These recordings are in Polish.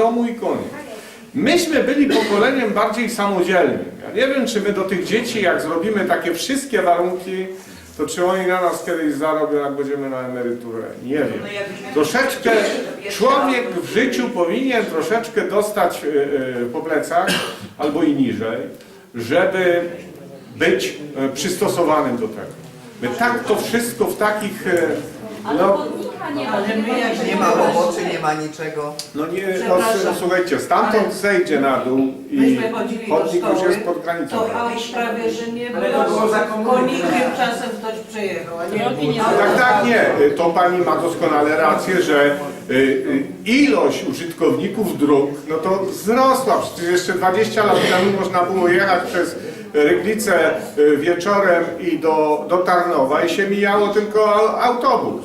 domu i koniec. Myśmy byli pokoleniem bardziej samodzielnym. Ja nie wiem, czy my do tych dzieci, jak zrobimy takie wszystkie warunki, to czy oni na nas kiedyś zarobią, jak będziemy na emeryturę. Nie wiem. Troszeczkę człowiek w życiu powinien troszeczkę dostać y, y, po plecach albo i niżej, żeby być y, przystosowanym do tego. My tak to wszystko w takich no. Ale my jak Nie ma roboczy, nie ma niczego. no nie, no, Przepraszam. słuchajcie, stamtąd zejdzie na dół i Myśmy chodzili do chodnik już szkoły, jest pod granicą. to aut prawie, że nie Ale to było za komuny. Konikiem czasem ktoś przejechał, a nie Drogi nie Tak, tak, nie. Y, To pani ma doskonale rację, że y, y, ilość użytkowników dróg, no to wzrosła. Przecież jeszcze 20 lat temu można było jechać przez Ryglicę y, wieczorem i do, do Tarnowa i się mijało tylko au- autobus.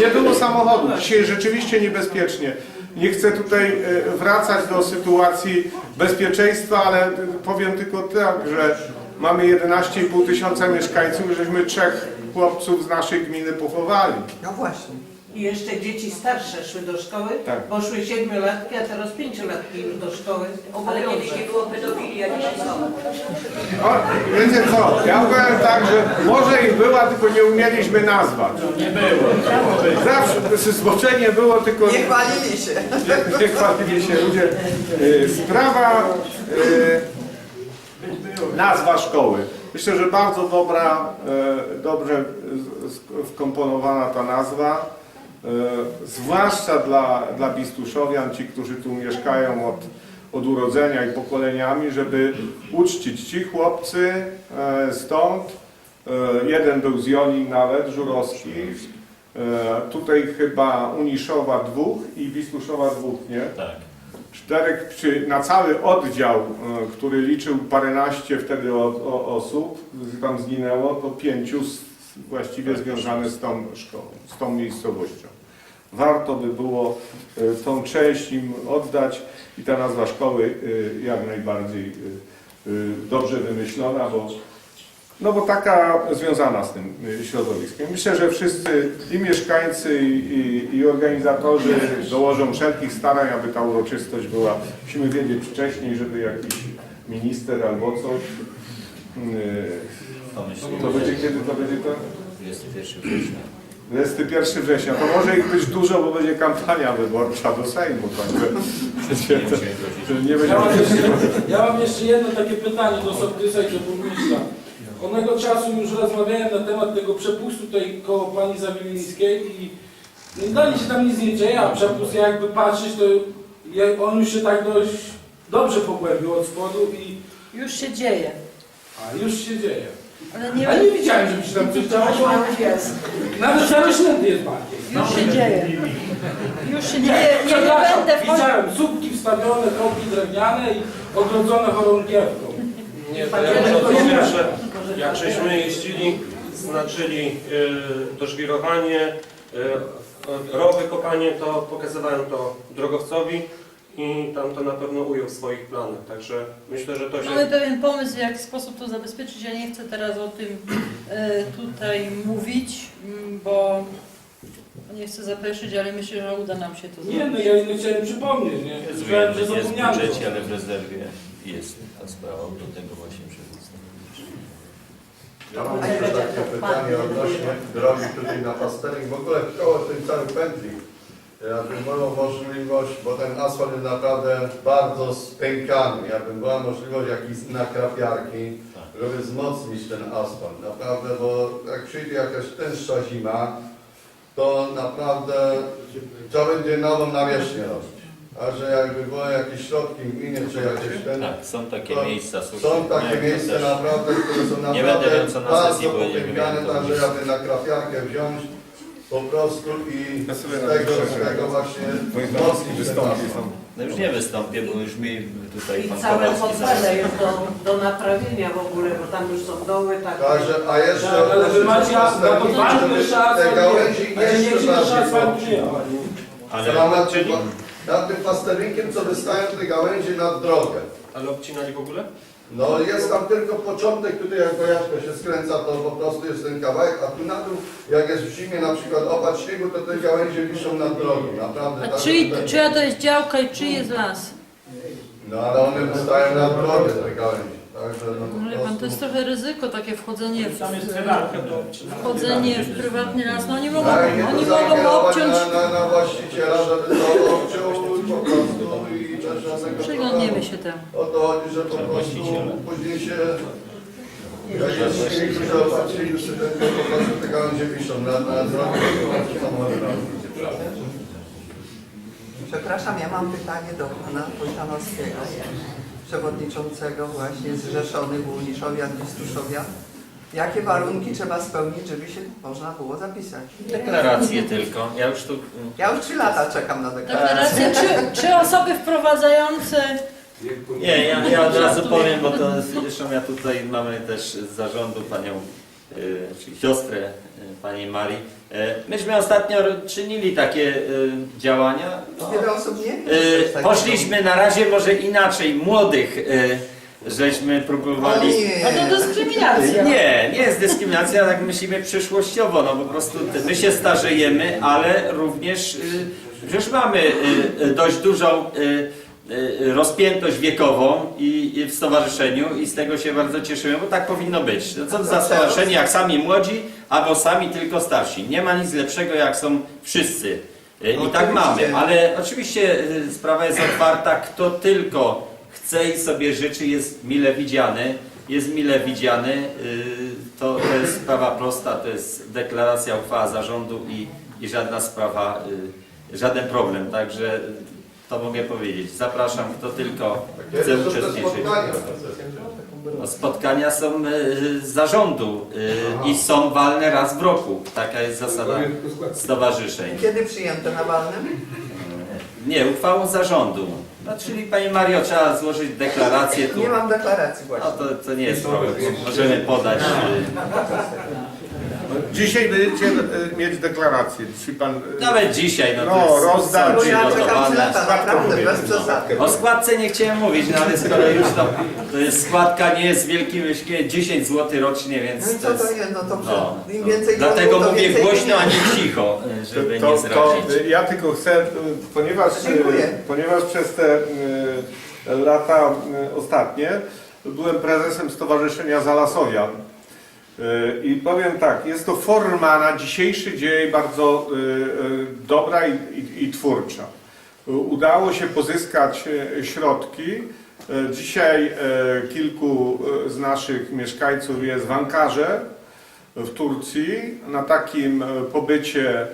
Nie było samochodu. Dzisiaj rzeczywiście niebezpiecznie. Nie chcę tutaj y, wracać do sytuacji bezpieczeństwa, ale powiem tylko tak, że mamy 11,5 tysiąca mieszkańców, żeśmy trzech chłopców z naszej gminy pochowali. No właśnie. I jeszcze dzieci starsze szły do szkoły, Tak. bo szły siedmiolatki, a teraz pięciolatki już do szkoły. Ale kiedyś nie było pedofilii, jak dzisiaj są. O, wiecie co, ja powiem tak, że może i była, tylko nie umieliśmy nazwać. Nie było. Zawsze zboczenie było, tylko Nie chwalili się. nie, nie chwalili się ludzie. Y, Sprawa, y, nazwa szkoły. Myślę, że bardzo dobra, y, dobrze z- z- wkomponowana ta nazwa. Y, Zwłaszcza dla, dla Bistuszowian, ci, którzy tu mieszkają od, od urodzenia i pokoleniami, żeby uczcić ci chłopcy e, stąd. E, Jeden był z Joni nawet, Żurowski. E, Tutaj chyba Uniszowa dwóch i Bistuszowa dwóch, nie? Tak. Czterech, czy na cały oddział, e, który liczył paręnaście wtedy o, o, osób, tam zginęło, to pięciu właściwie związane z tą szkołą, z tą miejscowością. Warto by było e, tą część im oddać i ta nazwa szkoły e, jak najbardziej e, dobrze wymyślona, bo no bo taka związana z tym środowiskiem. Myślę, że wszyscy i mieszkańcy, i, i, organizatorzy dołożą wszelkich starań, aby ta uroczystość była. Musimy wiedzieć wcześniej, żeby jakiś minister albo coś. Pomyślmy, To będzie kiedy to będzie to? 21 września. 21 września. To może ich być dużo, bo będzie kampania wyborcza do Sejmu. Także Nie nie będzie Ja mam, jeszcze, ja mam jeszcze jedno takie pytanie do sołtysa i do burmistrza. Onego czasu już rozmawiałem na temat tego przepustu tutaj koło pani Zawilińskiej i no i dalej się tam nic nie dzieje, a przepust jakby patrzeć, to on już się tak dość dobrze pogłębił od spodu i Już się dzieje. a już się dzieje. Ale nie A nie widziałem, żeby się tam coś działo, bo jest. nawet zarośnięty jest bardziej. Już się dzieje. Już się dzieje. Nie, nie Przepraszam, będę wchodzić. widziałem słupki wstawione, kołki drewniane i ogrodzone chorągiewką. Nie, to ja może po pierwsze, jak żeśmy jeździli, znaczyli y, dożwirowanie, y, rowy kopanie, to pokazywałem to drogowcowi i tam to na pewno ujął w swoich planach, także myślę, że to się... Mamy pewien pomysł, w jaki sposób to zabezpieczyć. Ja nie chcę teraz o tym e, tutaj mówić, mm, bo nie chcę zapeszyć, ale myślę, że uda nam się to Nie, no ja nie chciałem przypomnieć, nie? Jest, Myślałem, że jest w zapomniałem. budżecie, ale w rezerwie jest ta sprawa, do tego właśnie przewództwa. Ja mam jeszcze takie pytanie odnośnie drogi tutaj na pasternik, w ogóle koło ten cały pętlik. Jakby moją możliwość, bo ten asfalt jest naprawdę bardzo spękany, jakby była możliwość jakiejś nakrapiarki, żeby wzmocnić ten asfalt. Naprawdę, bo jak przyjdzie jakaś tęższa zima, to naprawdę trzeba będzie nową nawierzchnię robić. A że jakby były jakieś środki w gminie, czy jakieś ten, Tak, są takie To miejsca, słuchajcie. są takie miejsca naprawdę, które są Nie będę naprawdę wiem, co na bardzo sesji, bo nie popękane, wiem, to także jest. jakby na krapiarkę wziąć po prostu i z tego, z tego właśnie wystąpi. No już nie wystąpię, bo już mi tutaj I pan całe Kowalski zaraz- jest do, do naprawienia w ogóle, bo tam już są doły takie. Także, a jeszcze Tak, ale wy macie na to walny żeby szans, te gałęzi a nie jeszcze bardziej nie. Ale czyli- nad tym pasterynkiem, co wystają te gałęzie nad drogę. Ale obcinali w ogóle? No jest tam tylko początek, tutaj jak bojaczka się skręca, to po prostu jest ten kawałek, a tu na dół, jak jest w zimie na przykład opad śniegu, to te gałęzie wiszą nad drogą, naprawdę. A tak, czyj, tutaj- czyja to jest działka i czyj jest las? No ale one wystają nad drogę, te gałęzie. Także no po Wie pan, to prostu... jest trochę ryzyko, takie wchodzenie w, Tam jest prywatne do wchodzenie w prywatny las. No oni mogą, Tak, nie oni mogą obciąć. na, na, na właściciela, żeby to obciął po prostu i żadnego Przyglądniemy się temu. O to chodzi, że po prostu później się jak jest ten po prostu na. Przepraszam, ja mam pytanie do pana Wojtanowskiego, przewodniczącego właśnie zrzeszonych Łuniszowian i Stuszowian. Jakie warunki trzeba spełnić, żeby się można było zapisać? Deklaracje tylko. Ja już tu... Ja już trzy lata czekam na deklarację. Deklaracje, czy, czy osoby wprowadzające Nie, ja, ja od razu powiem, bo to zresztą ja tutaj mamy też z zarządu panią, y, czyli siostrę y, pani Marii. Y, myśmy ostatnio czynili takie działania. No, Wiele osób nie wie, że coś takiego. poszliśmy na razie może inaczej, młodych żeśmy próbowali. A to dyskryminacja. Nie, nie jest dyskryminacja, tak myślimy przyszłościowo, no po prostu my się starzejemy, ale również y, przecież mamy y, y, dość dużą y, y, rozpiętość wiekową i, w stowarzyszeniu i z tego się bardzo cieszymy, bo tak powinno być. No co to za stowarzyszenie, jak sami młodzi, albo sami tylko starsi. Nie ma nic lepszego, jak są wszyscy. Y, I tak mamy, ale oczywiście y, sprawa jest otwarta, kto tylko chce i sobie życzy, jest mile widziany. Jest mile widziany, y, to, to jest sprawa prosta, to jest deklaracja, uchwała zarządu i, i żadna sprawa, y, żaden problem, także to mogę powiedzieć. Zapraszam, kto tylko chce są te uczestniczyć. spotkania? No, spotkania są y, z zarządu y, i są walne raz w roku. Taka jest zasada stowarzyszeń. Kiedy przyjęte na walnym? Nie, uchwałą zarządu. No, czyli Pani Mario, trzeba złożyć deklarację tu. Nie mam deklaracji No właśnie. to, to nie jest problem. Możemy podać. y, Dzisiaj będziecie e, mieć deklarację. Dzisiaj pan, e, Nawet dzisiaj, no, No, to jest, rozdać. są Bo ja czekam trzy przygotowane. lata, naprawdę, bez przesady. O składce nie chciałem mówić, no ale skoro już to, to jest składka nie jest wielkim wysiłkiem, 10 zł rocznie, No więc i co to jest? No to no, im no. więcej Dlatego to mówię więcej głośno, a pieniędzy. nie cicho, y, żeby to, nie to, zrazić. ja tylko chcę, e, ponieważ, e, Dziękuję. ponieważ przez te e, lata e, ostatnie byłem prezesem Stowarzyszenia Zalasowian. E, I powiem tak, jest to forma na dzisiejszy dzień bardzo e, e, dobra i, i, i twórcza. Udało się pozyskać środki. Dzisiaj kilku z naszych mieszkańców jest w Ankarze w Turcji na takim pobycie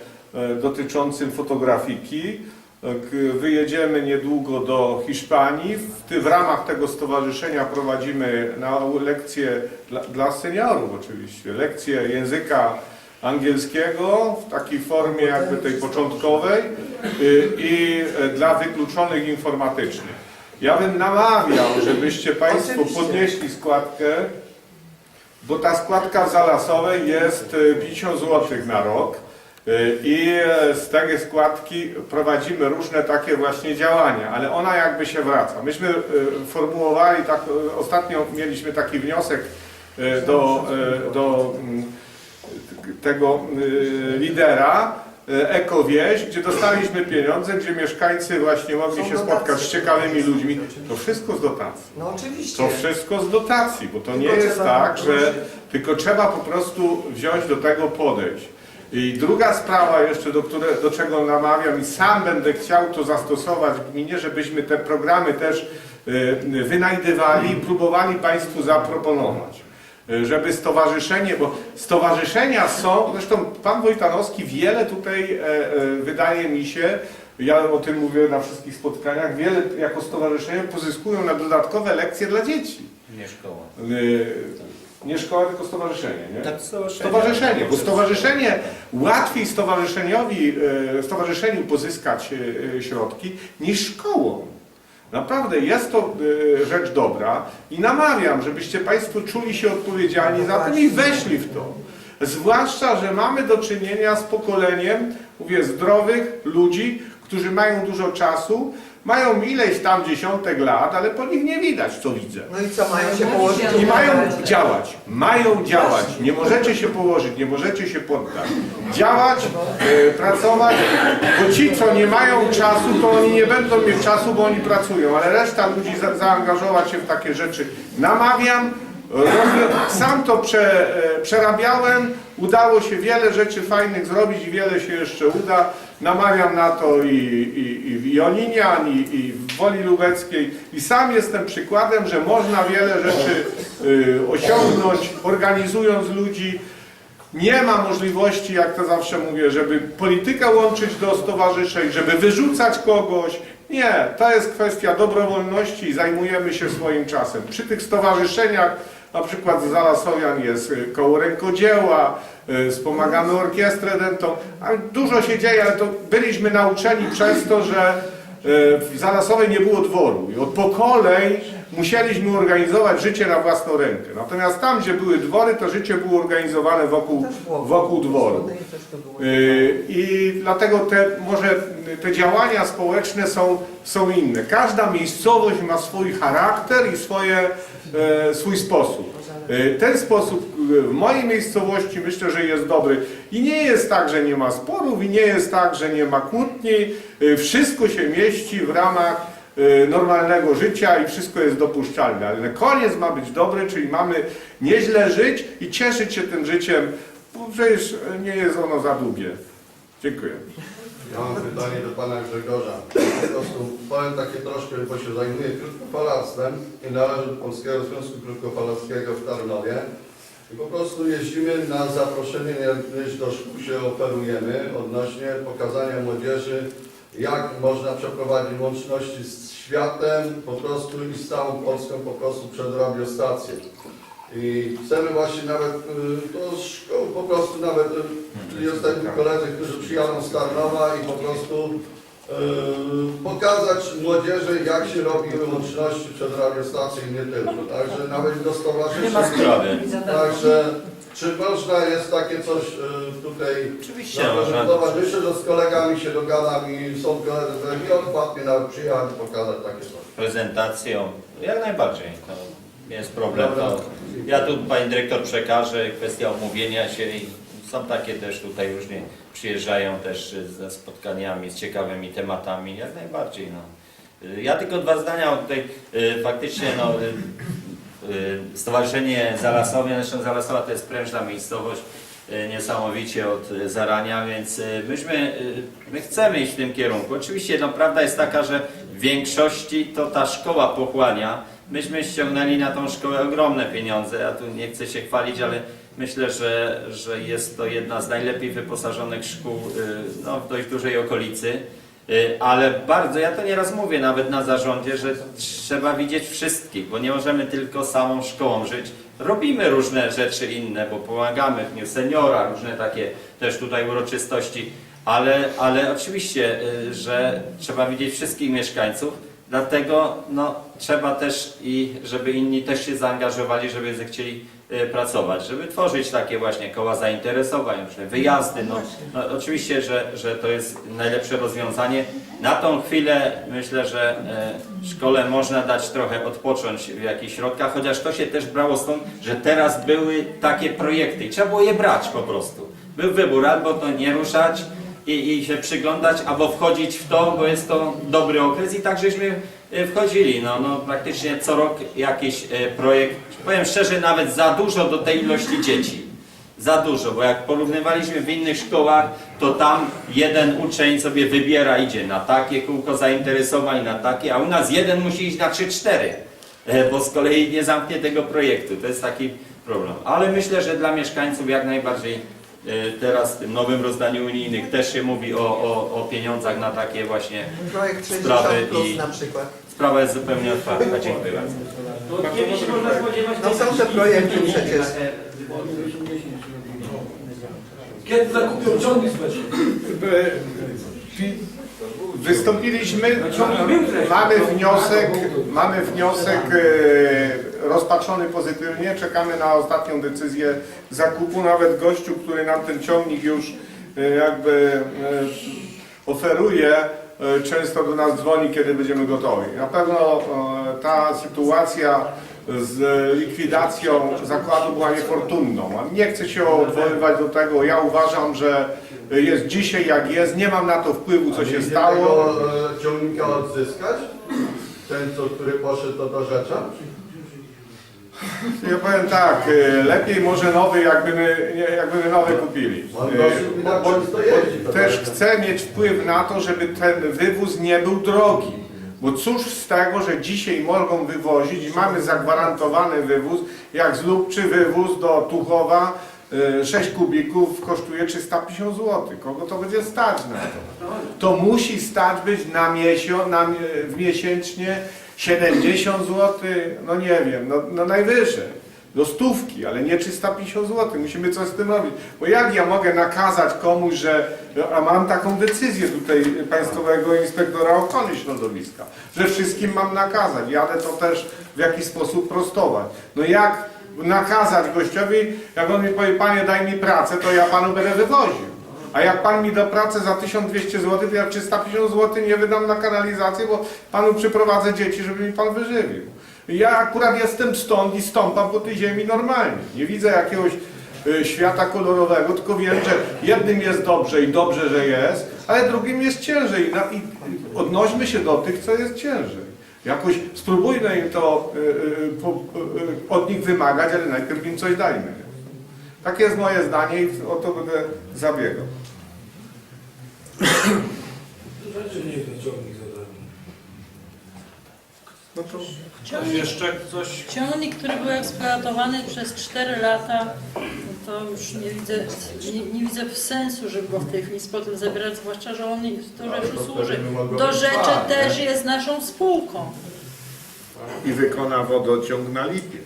dotyczącym fotografiki. E, k- Wyjedziemy niedługo do Hiszpanii. W, w ramach tego stowarzyszenia prowadzimy na lekcje dla, dla seniorów oczywiście, lekcje języka angielskiego w takiej formie jakby tej początkowej y, i e, dla wykluczonych informatycznie. Ja bym namawiał, żebyście Państwo podnieśli składkę bo ta składka w Zalasowej jest e, 50 zł na rok i e, z tej składki prowadzimy różne takie właśnie działania, ale ona jakby się wraca. Myśmy e, formułowali, tak, e, ostatnio mieliśmy taki wniosek do, do mm, tego lidera Ekowieś, gdzie dostaliśmy pieniądze, gdzie mieszkańcy właśnie mogli się spotkać z ciekawymi ludźmi. To wszystko z dotacji. No oczywiście. To wszystko z dotacji, bo to nie jest tak, że tylko trzeba po prostu wziąć do tego podejść. I druga sprawa jeszcze, do, które, do czego namawiam i sam będę chciał to zastosować w gminie, żebyśmy te programy też y, wynajdywali i próbowali Państwu zaproponować. Y, Żeby stowarzyszenie, bo stowarzyszenia są, zresztą Pan Wojtanowski wiele tutaj e, e, wydaje mi się, ja o tym mówię na wszystkich spotkaniach, wiele jako stowarzyszenie pozyskują na dodatkowe lekcje dla dzieci. Nie szkoła. Nie szkoła, tylko stowarzyszenie, nie? Tak, stowarzyszenie. Stowarzyszenie, bo stowarzyszenie, łatwiej stowarzyszeniowi, y, stowarzyszeniu pozyskać y, y, środki niż szkołą. Naprawdę jest to rzecz dobra i namawiam, żebyście Państwo czuli się odpowiedzialni za to i weszli w to. Zwłaszcza, że mamy do czynienia z pokoleniem, mówię, zdrowych ludzi, którzy mają dużo czasu, mają ileś tam dziesiątek lat, ale po nich nie widać, co widzę. No i co, mają się położyć? I mają działać, mają działać. Nie możecie się położyć, nie możecie się poddać. Działać, e, pracować, bo ci, co nie mają czasu, to oni nie będą mieć czasu, bo oni pracują, ale reszta ludzi za, zaangażować się w takie rzeczy. Namawiam, sam to prze, e, przerabiałem, udało się wiele rzeczy fajnych zrobić i wiele się jeszcze uda. Namawiam na to i, i, i w Joninian, i, i w Woli Lubeckiej i sam jestem przykładem, że można wiele rzeczy y, osiągnąć, organizując ludzi. Nie ma możliwości, jak to zawsze mówię, żeby politykę łączyć do stowarzyszeń, żeby wyrzucać kogoś. Nie, to jest kwestia dobrowolności i zajmujemy się swoim czasem. Przy tych stowarzyszeniach, na przykład z Zalasowian jest y, koło rękodzieła, wspomagamy orkiestrę dentą, a dużo się dzieje, ale to byliśmy nauczeni przez to, że y, w Zalasowej nie było dworu i od pokoleń musieliśmy organizować życie na własną rękę. Natomiast tam, gdzie były dwory, to życie było organizowane wokół, wokół dworu. Yy, I dlatego te, może te działania społeczne są, są inne. Każda miejscowość ma swój charakter i swoje, swój sposób. E, Ten sposób e, w mojej miejscowości myślę, że jest dobry. I nie jest tak, że nie ma sporów, i nie jest tak, że nie ma kłótni. E, Wszystko się mieści w ramach normalnego życia i wszystko jest dopuszczalne. Ale koniec ma być dobry, czyli mamy nieźle żyć i cieszyć się tym życiem, bo przecież nie jest ono za długie. Dziękuję. Ja mam pytanie do pana Grzegorza. Po prostu powiem takie troszkę, bo się zajmuję krótkofalarstwem i należę do Polskiego Związku Krótkofalarskiego w Tarnowie. I po prostu jeździmy na zaproszenie, jak do szkół się operujemy odnośnie pokazania młodzieży, jak można przeprowadzić łączności z światem po prostu i z całą Polską po prostu przez radiostację. I chcemy właśnie nawet y, do szkół po prostu nawet, y, czyli ostatni koledzy, którzy przyjadą z Tarnowa i po prostu y, pokazać młodzieży, jak się robi łączności przez radiostację i nie tylko. Także nawet do stowarzyszeń. Także czy można jest takie coś tutaj Oczywiście zaprezentować? Myślę, że z kolegami się dogadam i są koledzy, że mi odpadnie nawet przyjechać i pokazać takie coś. prezentacją, jak najbardziej. To nie jest problem. To ja tu pani dyrektor przekażę, kwestia omówienia się i są takie też tutaj różnie przyjeżdżają też ze spotkaniami, z ciekawymi tematami, jak najbardziej. No. Ja tylko dwa zdania, tutaj y, faktycznie no, y, y, Stowarzyszenie Zalasowia, zresztą Zalasowa to jest prężna miejscowość, niesamowicie od zarania, więc myśmy, my chcemy iść w tym kierunku. Oczywiście no, prawda jest taka, że w większości to ta szkoła pochłania. Myśmy ściągnęli na tą szkołę ogromne pieniądze, ja tu nie chcę się chwalić, ale myślę, że, że jest to jedna z najlepiej wyposażonych szkół y, no, w dość dużej okolicy. Y, Ale bardzo, ja to nieraz mówię nawet na zarządzie, że trzeba widzieć wszystkich, bo nie możemy tylko samą szkołą żyć. Robimy różne rzeczy inne, bo pomagamy w dniu seniora, różne takie też tutaj uroczystości, ale, ale oczywiście, y, że trzeba widzieć wszystkich mieszkańców, dlatego no, trzeba też i żeby inni też się zaangażowali, żeby zechcieli y, pracować, żeby tworzyć takie właśnie koła zainteresowań, różne wyjazdy. No, no, oczywiście, że, że to jest najlepsze rozwiązanie. Na tą chwilę myślę, że e, szkole można dać trochę odpocząć w jakichś środkach, chociaż to się też brało stąd, że teraz były takie projekty i trzeba było je brać po prostu. Był wybór, albo to nie ruszać i, i się przyglądać, albo wchodzić w to, bo jest to dobry okres i tak żeśmy e, wchodzili. No, no, praktycznie co rok jakiś e, projekt, powiem szczerze, nawet za dużo do tej ilości dzieci. Za dużo, bo jak porównywaliśmy w innych szkołach, to tam jeden uczeń sobie wybiera, idzie na takie kółko zainteresowań, na takie, a u nas jeden musi iść na 3-4, e, bo z kolei nie zamknie tego projektu. To jest taki problem. Ale myślę, że dla mieszkańców jak najbardziej teraz w tym nowym rozdaniu unijnych też się mówi o, o, o pieniądzach na takie właśnie Projekt 60 sprawy plus i- na przykład. sprawa jest zupełnie otwarta. Dziękuję bardzo. To kiedy się można spodziewać No są te projekty przecież. Kiedy zakupią ciągi społeczne? Wystąpiliśmy, mamy wniosek, mamy wniosek e, rozpatrzony pozytywnie, czekamy na ostatnią decyzję zakupu. Nawet gościu, który nam ten ciągnik już e, jakby e, oferuje, często do nas dzwoni, kiedy będziemy gotowi. Na pewno ta sytuacja z likwidacją zakładu była niefortunną. Nie chcę się odwoływać do tego. Ja uważam, że jest dzisiaj jak jest. Nie mam na to wpływu, co się stało. tego e, ciągnika odzyskać? Ten, co, który poszedł do, do rzecza? Ja powiem tak, e, lepiej może nowy, jakbyśmy, nie- jakbyśmy nowy kupili. On E, dosyć mi tak bo- często jeździ. bo to Też tak. chcę mieć wpływ na to, żeby ten wywóz nie był drogi. Bo cóż z tego, że dzisiaj mogą wywozić i mamy zagwarantowany wywóz, jak z Lubczy wywóz do Tuchowa e, 6 kubików kosztuje 350 zł. Kogo to będzie stać na to? To musi stać być na miesiąc, na, w miesięcznie 70 zł, no nie wiem, no, no najwyżej. Do stówki, ale nie 350 zł. Musimy coś z tym robić. Bo jak ja mogę nakazać komuś, że. A mam taką decyzję tutaj Państwowego Inspektora Ochrony Środowiska, że wszystkim mam nakazać. Jadę to też w jakiś sposób prostować. No jak nakazać gościowi, jak on mi powie, panie daj mi pracę, to ja panu będę wywoził. A jak pan mi da pracę za 1200 zł, to ja 350 zł nie wydam na kanalizację, bo panu przyprowadzę dzieci, żeby mi pan wyżywił. Ja akurat jestem stąd i stąpam po tej ziemi normalnie. Nie widzę jakiegoś y, świata kolorowego, tylko wiem, że jednym jest dobrze i dobrze, że jest, ale drugim jest ciężej. I i odnośmy się do tych, co jest ciężej. Jakoś spróbujmy im to y, y, y, od nich wymagać, ale najpierw im coś dajmy. Takie jest moje zdanie i o to będę zabiegał. No to Ktoś Ciągnik, jeszcze coś? ciągnik, który był eksploatowany przez 4 lata, to już nie widzę, nie, nie widzę sensu, żeby go w tej chwili powrotem zabierać, zwłaszcza, że on do Ale rzeczy to służy. wtedy by mogło Do być rzeczy dwa, nie? też jest naszą spółką. i wykona wodociąg na lipiec.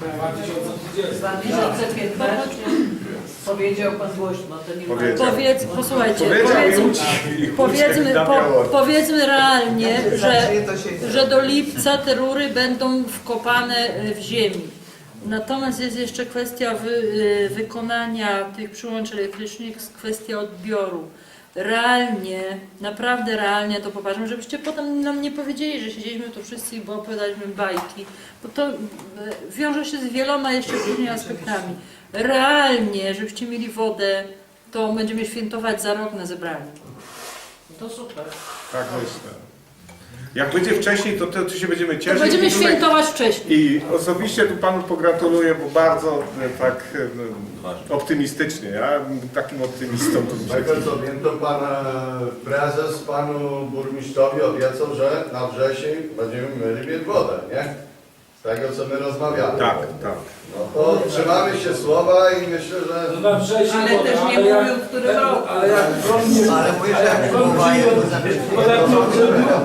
2020. 2015 powiedział pan głośno, to nie ma. Powiedział. Powiedz, posłuchajcie, Powiedział i powiedzmy, uciekł. powiedzmy, po, powiedzmy realnie, że Zacznie to się że do lipca te rury będą wkopane e, w ziemi. Natomiast jest jeszcze kwestia wy, e, wykonania tych przyłącz elektrycznych, kwestia odbioru. Realnie, naprawdę realnie to popatrzmy, żebyście potem nam nie powiedzieli, że siedzieliśmy tu wszyscy i opowiadaliśmy bajki, bo to e, wiąże się z wieloma jeszcze później aspektami. Realnie, żebyście mieli wodę, to będziemy świętować za rok na zebraniu. To super. Tak myślę. Jak będzie wcześniej, to, to, to się będziemy To cieszyć. będziemy I tutaj- świętować wcześniej. I osobiście tu panu pogratuluję, bo bardzo e, tak e, optymistycznie. Ja bym takim optymistą tu Z tego co wiem, to pan e, prezes panu burmistrzowi obiecał, że na wrzesień będziemy mieli wodę, nie? Z tego co my rozmawiamy. Tak, tak. No to trzymamy się słowa i myślę, że To na Ale też nie jak- mówił, w którym roku. Ale jak nie... Ale mówię, że ale jak jak prąd przyjdzie-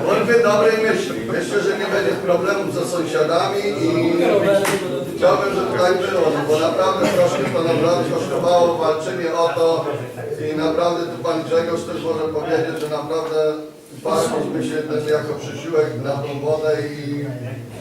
bądźmy dobrej myśli. Myślę, że nie będzie problemów ze sąsiadami i chciałbym, żeby tak było, no bo naprawdę troszkę to naprawdę kosztowało walczenie o to i naprawdę tu pan Grzegorz też może powiedzieć, że naprawdę walczyliśmy się też jako przysiłek na tą wodę i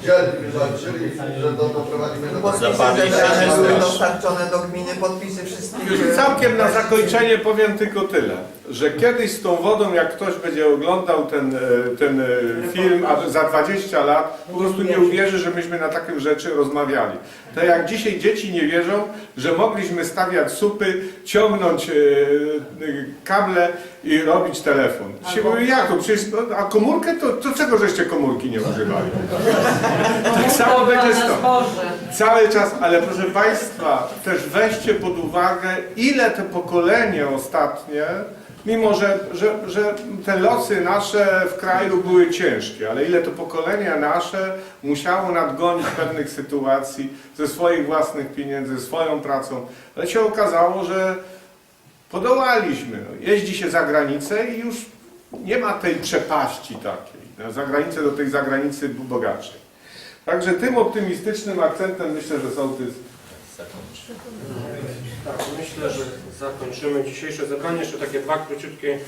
dzielni walczyli, że to doprowadzimy do Podpisy Zaparli się zebrane były dostarczone do gminy, podpisy wszystkich. Już całkiem na zakończenie powiem tylko tyle, że kiedyś z tą wodą, jak ktoś będzie oglądał ten, e, ten e, film, a za 20 lat, po prostu nie uwierzy, że myśmy na takie rzeczy rozmawiali. To jak dzisiaj dzieci nie wierzą, że mogliśmy stawiać supy, ciągnąć e, e, kable i robić telefon. Dzisiaj mówię, jak to? Przecież, no, a komórkę to, to czego żeście komórki nie używali? Tak samo będzie zboże. Cały czas, ale proszę Państwa, też weźcie pod uwagę, ile te pokolenie ostatnie, mimo że, że, że te losy nasze w kraju były ciężkie, ale ile to pokolenie nasze musiało nadgonić pewnych sytuacji ze swoich własnych pieniędzy, swoją pracą, ale się okazało, że podołaliśmy. Jeździ się za granicę i już nie ma tej przepaści takiej. Na zagranicę do tej zagranicy bogatszej. Także tym optymistycznym akcentem myślę, że sołtys Tak, myślę, że zakończymy dzisiejsze zebranie. Jeszcze takie dwa króciutkie,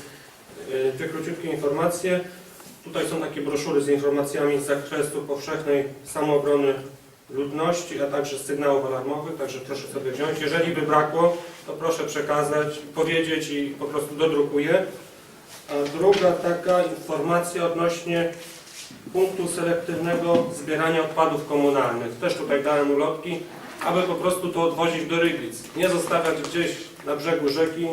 y, dwie króciutkie informacje. Tutaj są takie broszury z informacjami z zakresu powszechnej samoobrony ludności, a także sygnałów alarmowych, także proszę sobie wziąć. Jeżeli by brakło, to proszę przekazać, powiedzieć i po prostu dodrukuję. A druga taka informacja odnośnie punktu selektywnego zbierania odpadów komunalnych. Też tutaj dałem ulotki, aby po prostu to odwozić do Ryglic. Nie zostawiać gdzieś na brzegu rzeki,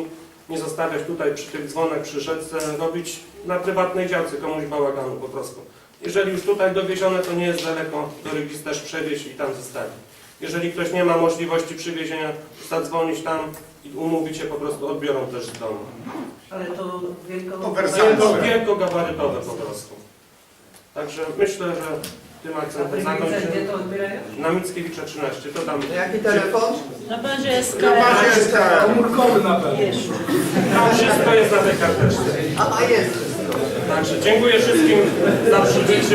nie zostawiać tutaj przy tych dzwonach przy rzece, robić na prywatnej działce komuś bałaganu po prostu. Jeżeli już tutaj dowiezione, to nie jest daleko, do Ryglic też przewieźć i tam zostawić. Jeżeli ktoś nie ma możliwości przywiezienia, zadzwonić tam i umówić się, po prostu odbiorą też z domu. Ale to wielko... To wielkogabarytowe po prostu. Także myślę, że tym A akcentem zakończymy. to odbierają? Na Mickiewicza 13, to tam Jaki telefon? Na bazie SK. Na bazie SKR. Komórkowy na pewno. Tam wszystko jest na tej karteczce. Aha, jest wszystko. Także dziękuję wszystkim za przybycie.